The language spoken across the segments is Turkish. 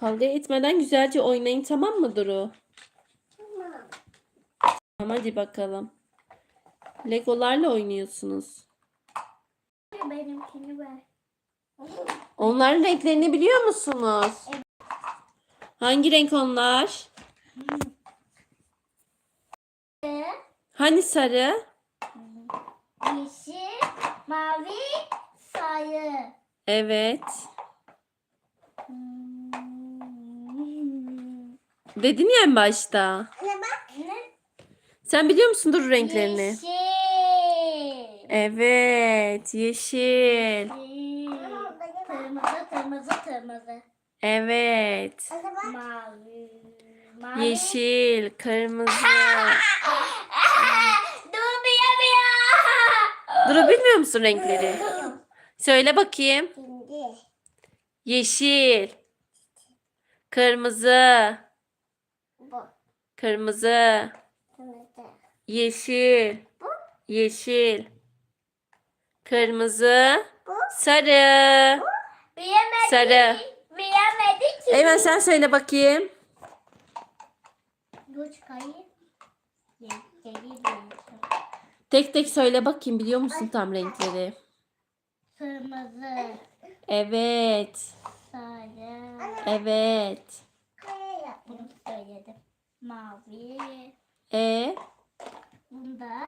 Kavga etmeden güzelce oynayın tamam mı Duru? Tamam hadi bakalım. Legolarla oynuyorsunuz. Benimkini ver. Onların renklerini biliyor musunuz? Hangi renk onlar? Hani sarı? Yeşil, mavi, sarı. Evet. Dedin ya en başta. Ne bak? Ne? Sen biliyor musun Duru renklerini? Yeşil. Evet, yeşil. Kırmızı, kırmızı, kırmızı. Evet. Mavi. Mavi. Yeşil, kırmızı. Dur ya. Duru bilmiyor musun renkleri? Söyle bakayım. Yeşil, kırmızı. Kırmızı, Kırmızı. yeşil, yeşil, kırmızı, Bu. sarı. Bilemedi. Sarı. Bilemedi ki. Eymen sen söyle bakayım. Dur çıkarayım. Tek tek söyle bakayım biliyor musun tam renkleri? Kırmızı. Evet, Sarı. evet. Bunu söyledim. Mavi. E, Bunda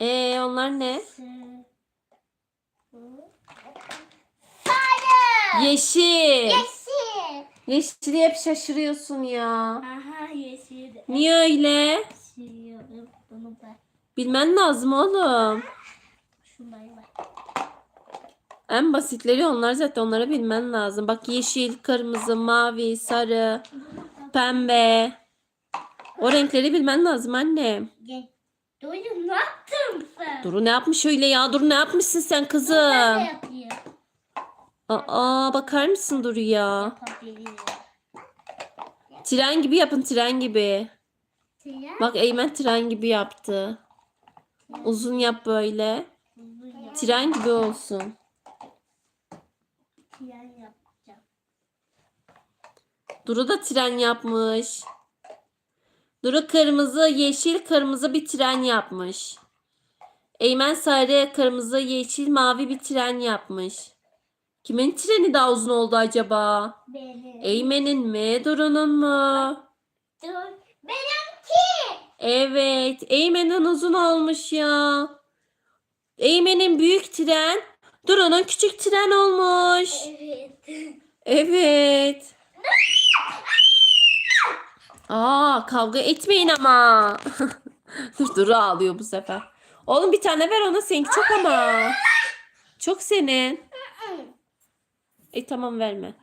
e onlar ne? sarı. Yeşil. Yeşil. Yeşili hep şaşırıyorsun ya. Aha yeşil. Niye öyle? Şaşırıyorum. Bunu da. Bilmen lazım oğlum. Şunları var. En basitleri onlar zaten onları bilmen lazım. Bak yeşil, kırmızı, mavi, sarı, pembe. O renkleri bilmen lazım annem. Gel. Duydum ne yaptın sen? Duru ne yapmış öyle ya? Duru ne yapmışsın sen Ben de kızım? yapayım. Aa bakar mısın Duru ya? Yapabilirim. Tren gibi yapın tren gibi. Bak Eymen tren gibi yaptı. Uzun yap böyle. Tren gibi olsun. yapacağım. Duru da tren yapmış. Duru kırmızı, yeşil, kırmızı bir tren yapmış. Eymen sarı, kırmızı, yeşil, mavi bir tren yapmış. Kimin treni daha uzun oldu acaba? Benim. Eymen'in mi, Duru'nun mu? Dur. Benimki. Evet, Eymen'in uzun olmuş ya. Eymen'in büyük tren, Duru'nun küçük tren olmuş. Evet. Evet. Aa kavga etmeyin ama. Dur Duru ağlıyor bu sefer. Oğlum bir tane ver ona seninki çok ama. Çok senin. E tamam verme.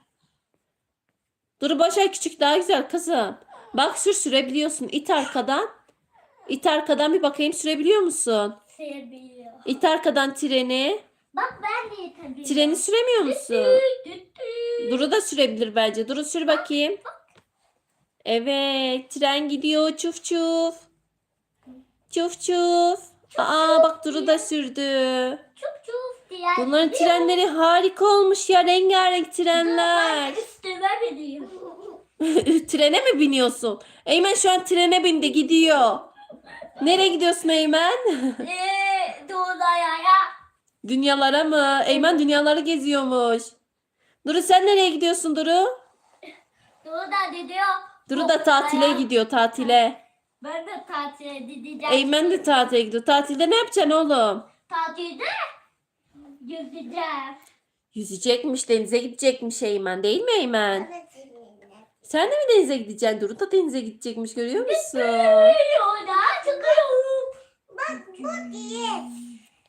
Duru boş ver küçük daha güzel kızım. Bak sür sürebiliyorsun. İt arkadan. İt arkadan bir bakayım sürebiliyor musun? Seviyor. İt arkadan treni. Bak ben de yetebiliyorum. Treni süremiyor musun? Duru da sürebilir bence. Duru sür bakayım. Evet, tren gidiyor. Çuf çuf. Çuf çuf. Aa bak Duru da sürdü. Çuf çuf diye. Bunların trenleri harika olmuş ya. Rengarenk trenler. Üstüme biniyor. Trene mi biniyorsun? Eymen şu an trene bindi gidiyor. Nereye gidiyorsun Eymen? Eee doğudaya ya. Dünyalara mı? Eymen dünyaları geziyormuş. Duru sen nereye gidiyorsun Duru? Doğuda gidiyor. Duru da tatile gidiyor tatile. Ben de tatile gideceğim. Eymen de tatile gidiyor. Tatilde ne yapacaksın oğlum? Tatilde yüzeceğim. Yüzecekmiş, denize gidecekmiş Eymen. Değil mi Eymen? Sen de mi denize gideceksin? Duru da denize gidecekmiş görüyor musun?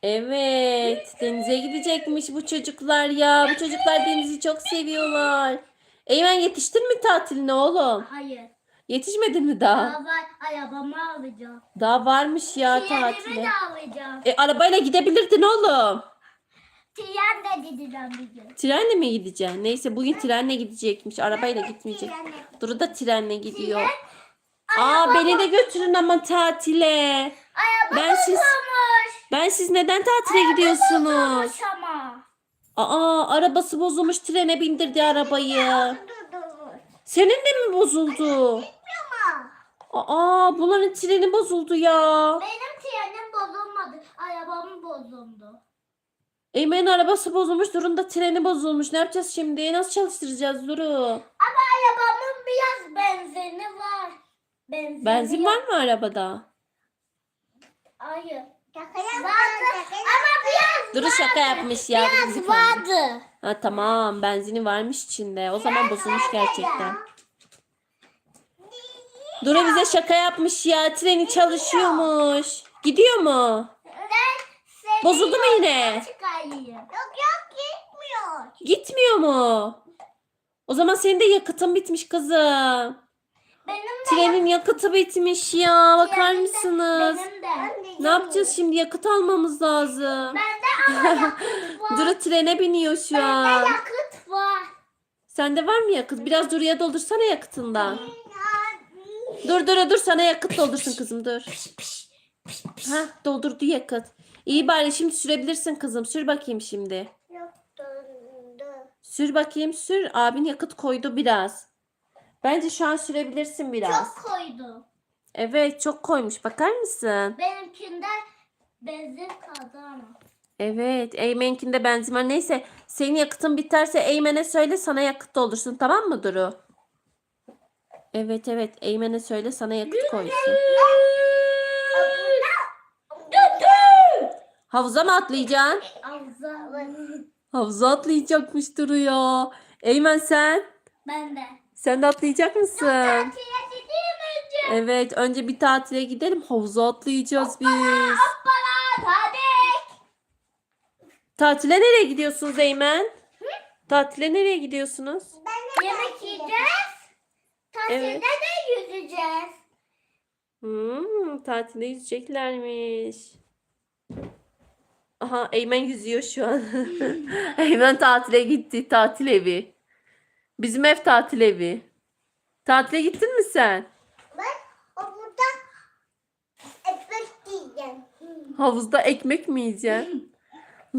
Evet, denize gidecekmiş bu çocuklar ya. Bu çocuklar denizi çok seviyorlar. Eymen yetiştin mi tatiline oğlum? Hayır. Yetişmedin mi daha? Daha var. Arabamı alacağım. Daha varmış ya Trenimi tatile. de alacağım. E arabayla gidebilirdin oğlum. Tren de gideceğim bir gün. Trenle mi gideceksin? Neyse bugün trenle gidecekmiş. Arabayla gitmeyecek. Duru da trenle gidiyor. Aa beni de götürün ama tatile. Araba Ben siz ben siz neden tatile gidiyorsunuz? Ama. Aa arabası bozulmuş trene bindirdi arabayı. Senin de mi bozuldu? Aa bunların treni bozuldu ya. benim trenim bozulmadı. Arabam bozuldu. Eymen'in arabası bozulmuş. Durun da treni bozulmuş. Ne yapacağız şimdi? Nasıl çalıştıracağız Duru? Ama arabamın biraz benzini var. Benzin, Benzin var mı arabada? Hayır. Vardı. Ama biraz Duru şaka yapmış ya. bizi biraz kandırdı. vardı. Ha tamam benzini varmış içinde. O zaman bozulmuş gerçekten. Duru bize şaka yapmış ya. Treni çalışıyormuş. Gidiyor mu? Ben seni Bozuldu mu yine? çıkarayım. Yok yok gitmiyor. Gitmiyor mu? O zaman senin de yakıtın bitmiş kızım. Benim Trenin yakıtı bitmiş ya. Bakar Benim de- mısınız? Benim de. Ne yapacağız şimdi? Yakıt almamız lazım. Bende ama yakıt var. Duru trene biniyor şu Bende an. yakıt var. Sende var mı yakıt? Biraz Duru'ya doldursana yakıtından. Dur dur dur sana yakıt doldursun kızım dur. Ha doldurdu yakıt. İyi bari şimdi sürebilirsin kızım. Sür bakayım şimdi. Yok döndü. Sür bakayım sür. Abin yakıt koydu biraz. Bence şu an sürebilirsin biraz. Çok koydu. Evet çok koymuş. Bakar mısın? Benimkinde benzin kaldı ama. Evet. Eymen'kinde benzin var. Neyse senin yakıtın biterse Eymen'e söyle sana yakıt doldursun tamam mı Duru? Evet evet Eymen'e söyle sana yakıt koysun. Havuza mı atlayacaksın? Ağzı. Havuza atlayacakmış Duru ya. Eymen sen? Ben de. Sen de atlayacak mısın? Evet önce bir tatile gidelim. Havuza atlayacağız biz. Hadi. Tatile nereye gidiyorsunuz Eymen? Tatile nereye gidiyorsunuz? Yemek yiyeceğiz. Tatilde Evet. de yüzeceğiz. Hmm, tatilde yüzeceklermiş. Aha Eymen yüzüyor şu an. Eymen tatile gitti. Tatil evi. Bizim ev tatil evi. Tatile gittin mi sen? Ben o burada ekmek yiyeceğim. Havuzda ekmek mi yiyeceksin?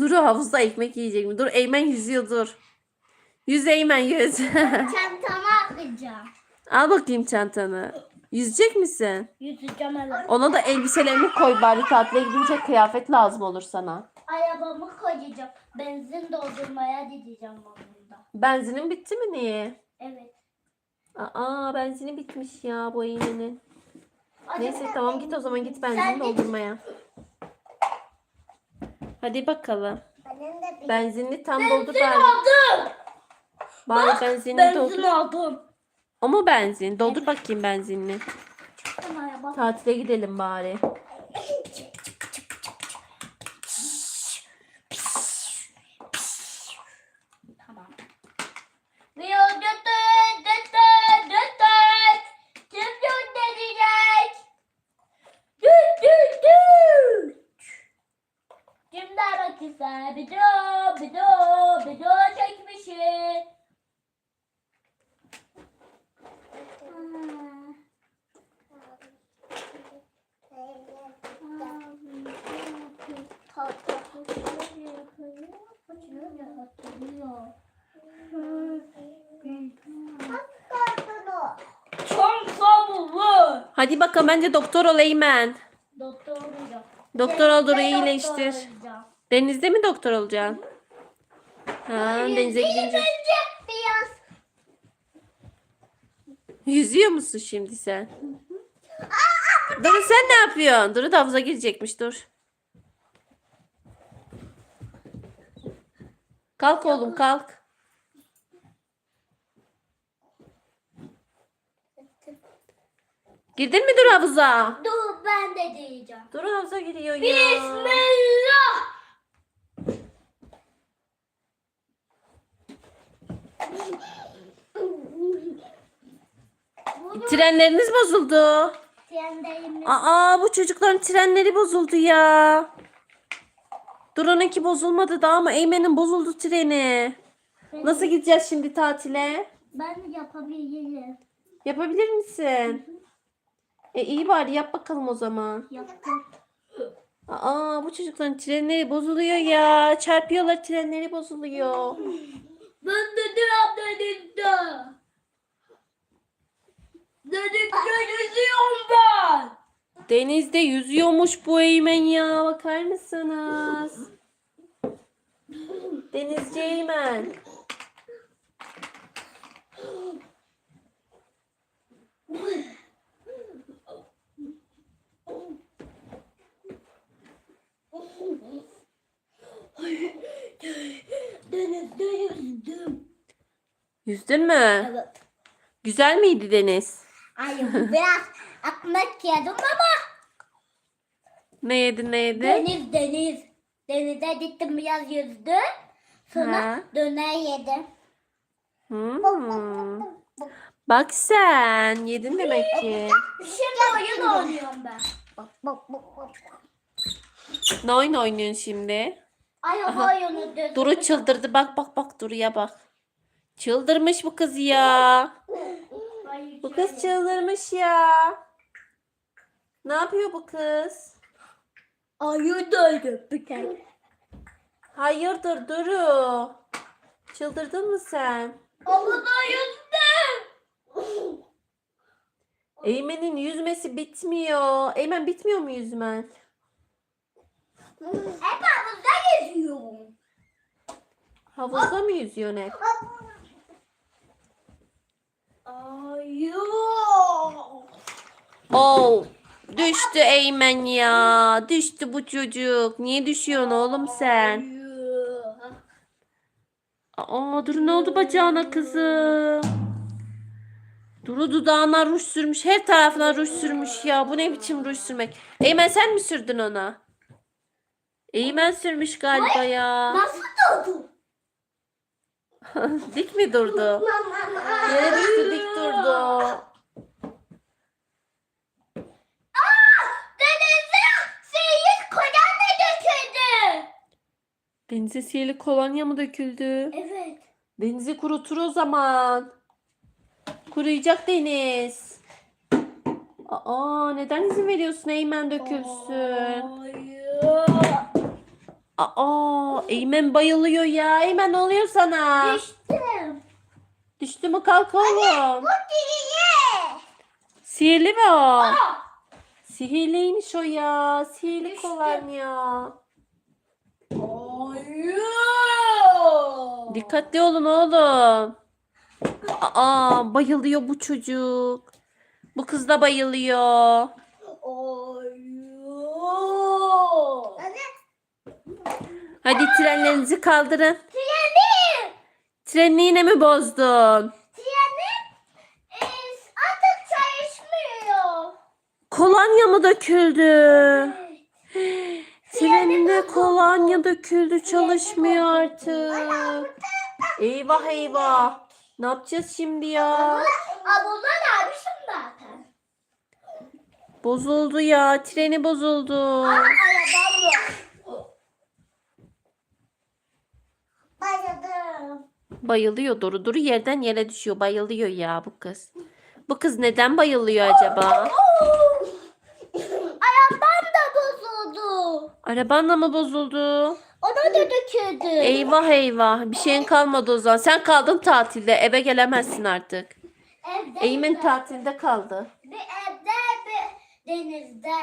Dur havuzda ekmek yiyecek mi? Dur Eymen yüzüyor dur. Yüz Eymen yüz. Çantamı atlayacağım. Al bakayım çantanı. Yüzecek misin? Yüzeceğim evet. Ona da elbiselerini koy bari tatile gidince kıyafet lazım olur sana. Arabamı koyacağım. Benzin doldurmaya gideceğim ben burada. Benzinin bitti mi niye? Evet. Aa benzini bitmiş ya bu Eymen'in. Neyse tamam git o zaman git benzin doldurmaya. Hadi bakalım. Benim de bir Benzinli tam doldur bari. aldım. Bari benzinli doldur. aldım. Ama benzin. Doldur bakayım benzinli. Tamam, bak. Tatile gidelim bari. Hadi bakalım bence doktor ol Eymen. Doktor olacağım. Doktor ol Denizde iyileştir. doktor olacağım. Denizde mi doktor olacaksın? Ha, denize Yüzeyim gidince. önce biraz. Yüzüyor musun şimdi sen? Duru sen ne yapıyorsun? Duru da havuza girecekmiş dur. Kalk oğlum kalk. Girdin mi Duru havuza? Dur ben de diyeceğim. Duru havuza giriyor ya. Bismillah. Trenleriniz bozuldu. Trendeyim. Aa bu çocukların trenleri bozuldu ya. Duru'nunki bozulmadı daha ama Eymen'in bozuldu treni. Nasıl gideceğiz şimdi tatile? Ben yapabilirim. Yapabilir misin? E iyi bari yap bakalım o zaman. Yaptım. Aa bu çocukların trenleri bozuluyor ya. Çarpıyorlar trenleri bozuluyor. Ben de dedim de. Denizde yüzüyorum ben. Denizde yüzüyormuş bu Eymen ya. Bakar mısınız? Denizci Eymen. Denizde yüzdüm. Yüzdün mü? Evet. Güzel miydi deniz? Ay biraz ekmek yedim ama Ne yedin ne yedin? deniz deniz. Denize gittim biraz yüzdüm. Sonra Ha. döner yedim. Hmm. Bak sen yedin demek ki. Şimdi oyun oynuyorum ben. Bak bak bak bak. Ne oyun oynuyorsun şimdi? Ay oyunu düz. Duru çıldırdı. Bak bak bak Duru'ya bak. Çıldırmış bu kız ya. Bu kız çıldırmış ya. Ne yapıyor bu kız? Ayı döndü bir tane. Hayırdır Duru? Çıldırdın mı sen? Havuza yüzdüm. Eymen'in yüzmesi bitmiyor. Eymen bitmiyor mu yüzmen? Hep havuzda yüzüyorum. Havuzda mı yüzüyorsun hep? Oh, düştü Eymen ya. Düştü bu çocuk. Niye düşüyorsun oğlum sen? Aa, Duru ne oldu bacağına kızım? Duru dudağına ruj sürmüş. Her tarafına ruj sürmüş ya. Bu ne biçim ruj sürmek? Eymen sen mi sürdün ona? Eymen sürmüş galiba ya. Nasıl durdu? Dik mi durdu? Yere düştü dik durdu. Denize sihirli kolonya mı döküldü? Evet. Denizi kurutur o zaman. Kuruyacak deniz. Aa neden izin veriyorsun Eymen dökülsün? Ayı. Aa Eymen bayılıyor ya. Eymen ne oluyor sana? Düştüm. Düştü mü kalk oğlum. Bu diye. Sihirli mi o? Aa. Sihirliymiş o ya. Sihirli Düştü. kolonya. Ayı. Dikkatli olun oğlum. Aa bayılıyor bu çocuk. Bu kız da bayılıyor. Hadi trenlerinizi kaldırın. Trenim. Trenini yine mi bozdun? Trenim e, artık çalışmıyor. Kolonya mı döküldü? Trenine kolonya döküldü çalışmıyor artık. Eyvah eyvah. Ne yapacağız şimdi ya? Abladan almışım zaten. Bozuldu ya. Treni bozuldu. Arabam var. Bayılıyor Duru. Duru yerden yere düşüyor. Bayılıyor ya bu kız. Bu kız neden bayılıyor acaba? Arabam da bozuldu. Arabanla mı bozuldu? Ona da döküldü. Eyvah eyvah. Bir şeyin kalmadı o zaman. Sen kaldın tatilde. Eve gelemezsin artık. Evde de- tatilde kaldı. Bir evde bir denizde.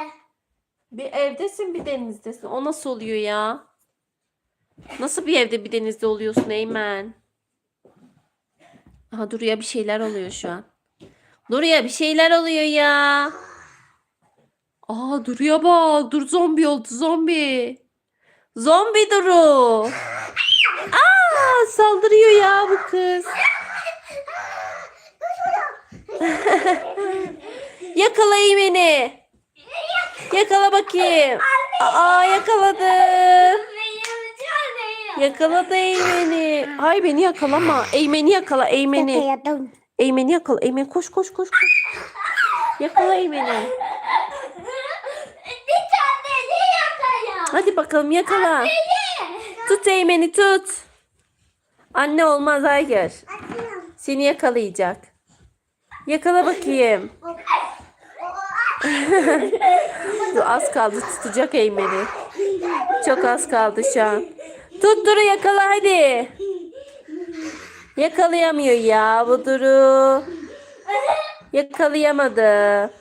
Bir evdesin bir denizdesin. O nasıl oluyor ya? Nasıl bir evde bir denizde oluyorsun Eymen? Aha Duru'ya bir şeyler oluyor şu an. Duru'ya bir şeyler oluyor ya. Aa Duru'ya bak. Dur zombi oldu zombi. Zombi Duru. Aa saldırıyor ya bu kız. Yakala beni. Yakala bakayım. Aa yakaladı. Yakaladı Eymen'i. Ay beni yakalama. Eymen'i yakala Eymen'i. Yakaladım. Eymen'i yakala. Eymen koş koş koş koş. Yakala Eymen'i. Bir tane de yakaya. Hadi bakalım yakala. Tut Eymen'i tut. Anne olmaz hayır. Seni yakalayacak. Yakala bakayım. Az kaldı tutacak Eymen'i. Çok az kaldı şu an. Tut Duru yakala hadi. Yakalayamıyor ya bu Duru. Yakalayamadı.